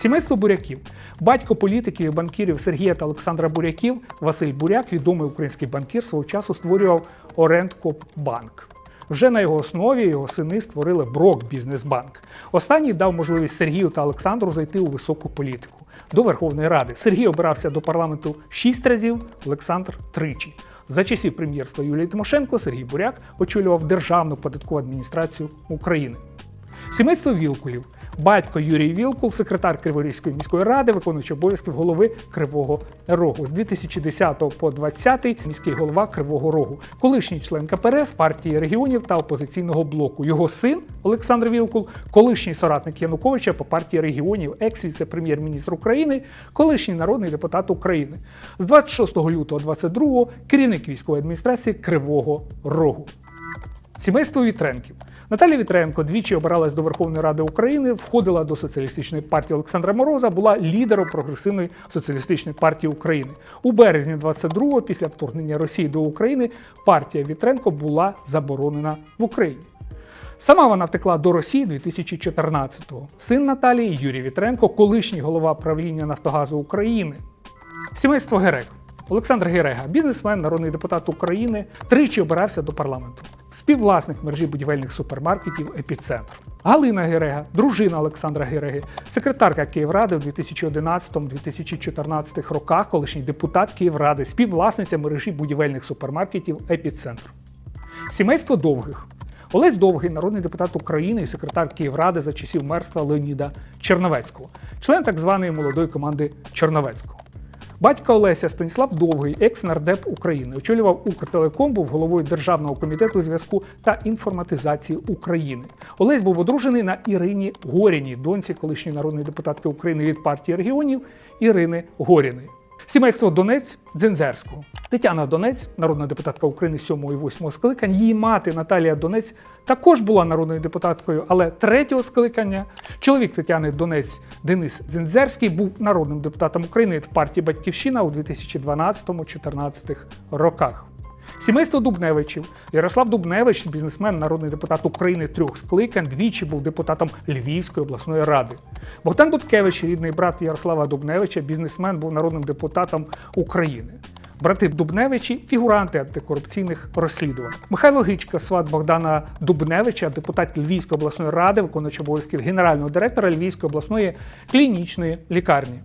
Сімейство буряків. Батько політиків і банкірів Сергія та Олександра Буряків, Василь Буряк, відомий український банкір, свого часу створював Орендкопбанк. Вже на його основі його сини створили Брок Бізнесбанк. Останній дав можливість Сергію та Олександру зайти у високу політику до Верховної Ради. Сергій обирався до парламенту шість разів, Олександр тричі. За часів прем'єрства Юлії Тимошенко Сергій Буряк очолював Державну податкову адміністрацію України. Сімейство Вілкулів. Батько Юрій Вілкул, секретар Криворізької міської ради, виконуючий обов'язків голови Кривого Рогу. З 2010 по 2020 міський голова Кривого Рогу, колишній член КПРС, партії регіонів та опозиційного блоку. Його син Олександр Вілкул, колишній соратник Януковича по партії регіонів, екс-віце-прем'єр-міністр України, колишній народний депутат України. З 26 лютого 2022 керівник військової адміністрації Кривого Рогу. Сімейство Вітренків. Наталія Вітренко двічі обиралась до Верховної Ради України, входила до соціалістичної партії Олександра Мороза, була лідером прогресивної соціалістичної партії України. У березні 22-го, після вторгнення Росії до України, партія Вітренко була заборонена в Україні. Сама вона втекла до Росії 2014-го. Син Наталії Юрій Вітренко, колишній голова правління Нафтогазу України. Сімейство Герег. Олександр Герега, бізнесмен, народний депутат України, тричі обирався до парламенту. Співвласник мережі будівельних супермаркетів Епіцентр. Галина Герега, дружина Олександра Гереги, секретарка Київради в 2011-2014 роках, колишній депутат Київради, співвласниця мережі будівельних супермаркетів Епіцентр. Сімейство довгих. Олесь Довгий, народний депутат України і секретар Київради за часів мерства Леоніда Черновецького, член так званої молодої команди Черновецького. Батько Олеся Станіслав Довгий, екс-нардеп України, очолював Укртелеком, був головою Державного комітету зв'язку та інформатизації України. Олесь був одружений на Ірині Горіні, доньці колишньої народної депутатки України від партії регіонів Ірини Горіної. Сімейство Донець Дзензерського. Тетяна Донець, народна депутатка України 7 і 8 скликань. Її мати Наталія Донець також була народною депутаткою, але третього скликання. Чоловік Тетяни Донець Денис Дзензерський був народним депутатом України від партії Батьківщина у 2012-2014 роках. Сімейство Дубневичів. Ярослав Дубневич, бізнесмен, народний депутат України трьох скликань, двічі був депутатом Львівської обласної ради. Богдан Буткевич, рідний брат Ярослава Дубневича, бізнесмен, був народним депутатом України. Брати Дубневичі фігуранти антикорупційних розслідувань. Михайло Гичка, сват Богдана Дубневича, депутат Львівської обласної ради, виконуючий обов'язків генерального директора Львівської обласної клінічної лікарні.